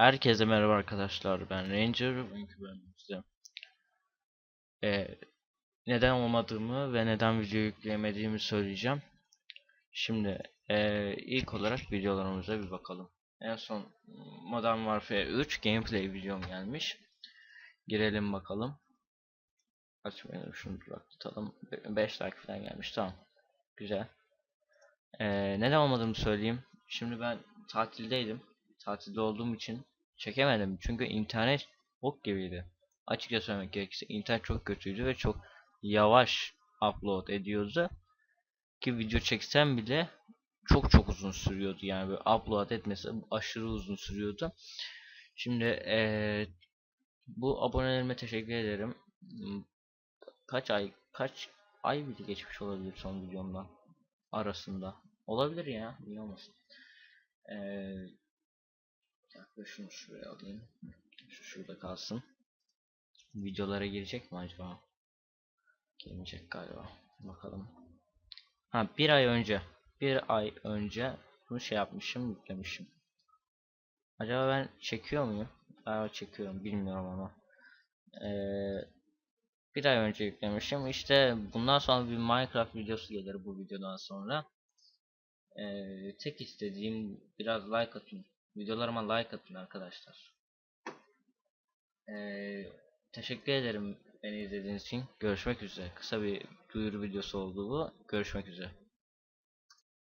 Herkese merhaba arkadaşlar. Ben Ranger. Bugünkü bölümümüzde eee, neden olmadığımı ve neden video yükleyemediğimi söyleyeceğim. Şimdi eee, ilk olarak videolarımıza bir bakalım. En son Modern Warfare 3 gameplay videom gelmiş. Girelim bakalım. Açmayalım şunu duraklatalım. 5 like falan gelmiş tamam. Güzel. Eee, neden olmadığımı söyleyeyim. Şimdi ben tatildeydim. Tatilde olduğum için çekemedim. Çünkü internet bok gibiydi. Açıkça söylemek gerekirse internet çok kötüydü ve çok yavaş upload ediyordu. Ki video çeksem bile çok çok uzun sürüyordu. Yani böyle upload etmesi aşırı uzun sürüyordu. Şimdi eee, bu abonelerime teşekkür ederim. Kaç ay kaç ay bile geçmiş olabilir son videomdan arasında. Olabilir ya, niye olmasın. Eee Yaklaşık şunu şuraya alayım. Şu şurada kalsın. Videolara girecek mi acaba? Girmeyecek galiba. Bakalım. Ha bir ay önce. Bir ay önce bunu şey yapmışım, yüklemişim. Acaba ben çekiyor muyum? Galiba çekiyorum, bilmiyorum ama. Ee, bir ay önce yüklemişim. İşte bundan sonra bir Minecraft videosu gelir bu videodan sonra. Ee, tek istediğim biraz like atın. Videolarıma like atın arkadaşlar. Ee, teşekkür ederim beni izlediğiniz için. Görüşmek üzere. Kısa bir duyuru videosu oldu bu. Görüşmek üzere.